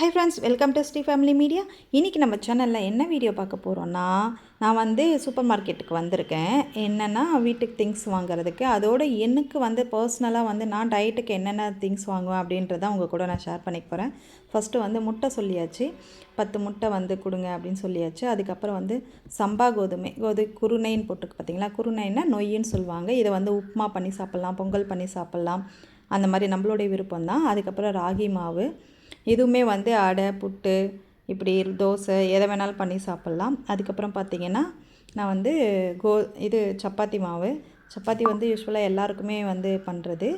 Hi friends welcome to Sri family media இன்றைக்கி நம்ம சேனலில் என்ன வீடியோ பார்க்க போகிறோன்னா நான் வந்து சூப்பர் மார்க்கெட்டுக்கு வந்திருக்கேன். என்னென்னா வீட்டுக்கு திங்ஸ் வாங்குறதுக்கு. அதோடு எனக்கு வந்து பர்சனலாக வந்து நான் டயட்டுக்கு என்னென்ன திங்ஸ் வாங்குவேன் அப்படின்றத உங்கள் கூட நான் ஷேர் பண்ணிக்க போகிறேன் ஃபஸ்ட்டு வந்து முட்டை சொல்லியாச்சு. பத்து முட்டை வந்து கொடுங்க அப்படின்னு சொல்லியாச்சு. அதுக்கப்புறம் வந்து சம்பா கோதுமை. கோது குருணைன்னு போட்டுருக்கு பார்த்தீங்களா குருணைன்னா நொய்ன்னு சொல்லுவாங்க. இதை வந்து உப்புமா பண்ணி சாப்பிட்லாம் பொங்கல் பண்ணி சாப்பிட்லாம். அந்த மாதிரி நம்மளுடைய விருப்பம் தான் அதுக்கப்புறம் ராகி மாவு. இதுவுமே வந்து அடை புட்டு இப்படி தோசை எதை வேணாலும் பண்ணி சாப்பிட்லாம். அதுக்கப்புறம் பார்த்திங்கன்னா நான் வந்து கோ இது சப்பாத்தி மாவு. சப்பாத்தி வந்து யூஸ்வலாக எல்லாருக்குமே வந்து பண்ணுறது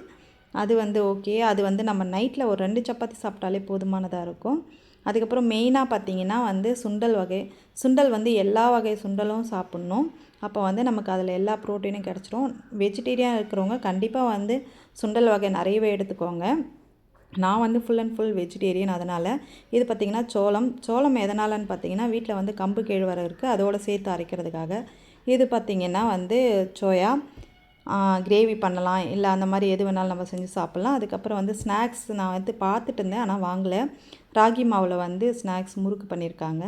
அது வந்து ஓகே. அது வந்து நம்ம நைட்டில் ஒரு ரெண்டு சப்பாத்தி சாப்பிட்டாலே போதுமானதாக இருக்கும். அதுக்கப்புறம் மெயினாக பார்த்திங்கன்னா வந்து சுண்டல் வகை. சுண்டல் வந்து எல்லா வகை சுண்டலும் சாப்பிட்ணும். அப்போ வந்து நமக்கு அதில் எல்லா ப்ரோட்டீனும் கிடச்சிரும். வெஜிடேரியன் இருக்கிறவங்க கண்டிப்பாக வந்து சுண்டல் வகை நிறையவே எடுத்துக்கோங்க. நான் வந்து ஃபுல் அண்ட் ஃபுல் வெஜிடேரியன் அதனால் இது பார்த்திங்கன்னா சோளம். சோளம் எதனாலன்னு பார்த்தீங்கன்னா வீட்டில் வந்து கம்பு கேழ்வரகு இருக்குது அதோடு சேர்த்து அரைக்கிறதுக்காக. இது பார்த்திங்கன்னா வந்து சோயா கிரேவி பண்ணலாம். இல்லை அந்த மாதிரி எது வேணாலும் நம்ம செஞ்சு சாப்பிட்லாம். அதுக்கப்புறம் வந்து ஸ்நாக்ஸ் நான் வந்து பார்த்துட்டு இருந்தேன் ஆனால் வாங்கலை. ராகி மாவில் வந்து ஸ்நாக்ஸ் முறுக்கு பண்ணியிருக்காங்க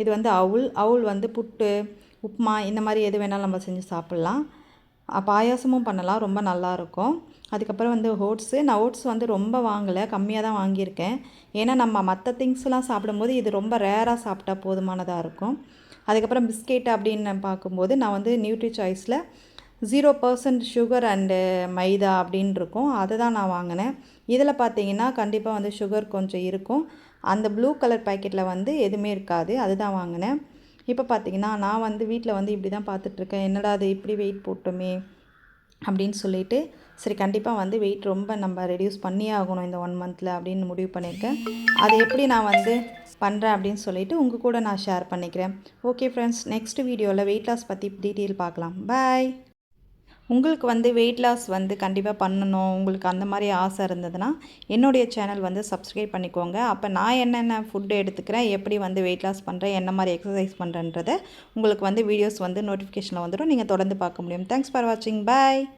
இது வந்து அவுள் அவுல் வந்து புட்டு உப்புமா இந்த மாதிரி எது வேணாலும் நம்ம செஞ்சு சாப்பிட்லாம். பாயாசமும் பண்ணலாம். ரொம்ப நல்லாயிருக்கும் அதுக்கப்புறம் வந்து ஓட்ஸு. நான் ஓட்ஸ் வந்து ரொம்ப வாங்கலை. கம்மியாக தான் வாங்கியிருக்கேன். ஏன்னா நம்ம மற்ற திங்ஸ்லாம் சாப்பிடும்போது இது ரொம்ப ரேராக சாப்பிட்டா போதுமானதாக இருக்கும். அதுக்கப்புறம் பிஸ்கெட் அப்படின்னு பார்க்கும்போது நான் வந்து nutri சாய்ஸில் zero percent sugar and maida அப்படின்னு இருக்கும். அதை தான் நான் வாங்கினேன். இதில் பார்த்தீங்கன்னா கண்டிப்பாக வந்து சுகர் கொஞ்சம் இருக்கும். அந்த ப்ளூ கலர் பேக்கெட்டில் வந்து எதுவுமே இருக்காது. அதுதான் வாங்கினேன். இப்போ பார்த்தீங்கன்னா நான் வந்து வீட்டில் வந்து இப்படி தான் பார்த்துட்ருக்கேன். என்னடா அது இப்படி வெயிட் போட்டோமே அப்படின்னு சொல்லிட்டு சரி கண்டிப்பாக வந்து வெயிட் ரொம்ப நம்ம ரெடியூஸ் பண்ணியே ஆகணும் இந்த ஒன் மந்தில் அப்படின்னு முடிவு பண்ணியிருக்கேன். அதை எப்படி நான் வந்து பண்ணுறேன் அப்படின்னு சொல்லிவிட்டு உங்கள் கூட நான் ஷேர் பண்ணிக்கிறேன். ஓகே ஃப்ரெண்ட்ஸ் நெக்ஸ்ட் வீடியோவில் வெயிட் லாஸ் பற்றி டீட்டெயில் பார்க்கலாம். பாய் உங்களுக்கு வந்து வெயிட் லாஸ் வந்து கண்டிப்பாக பண்ணணும். உங்களுக்கு அந்த மாதிரி ஆசை இருந்ததுன்னா என்னுடைய சேனல் வந்து சப்ஸ்கிரைப் பண்ணிக்கோங்க. அப்போ நான் என்னென்ன ஃபுட்டு எடுத்துக்கிறேன் எப்படி வந்து வெயிட் லாஸ் பண்ணுறேன் என்ன மாதிரி எக்ஸசைஸ் பண்ணுறேன்றதை உங்களுக்கு வந்து வீடியோஸ் வந்து நோட்டிஃபிகேஷனில் வந்துடும். நீங்கள் தொடர்ந்து பார்க்க முடியும். தேங்க்ஸ் ஃபார் வாட்சிங் பாய்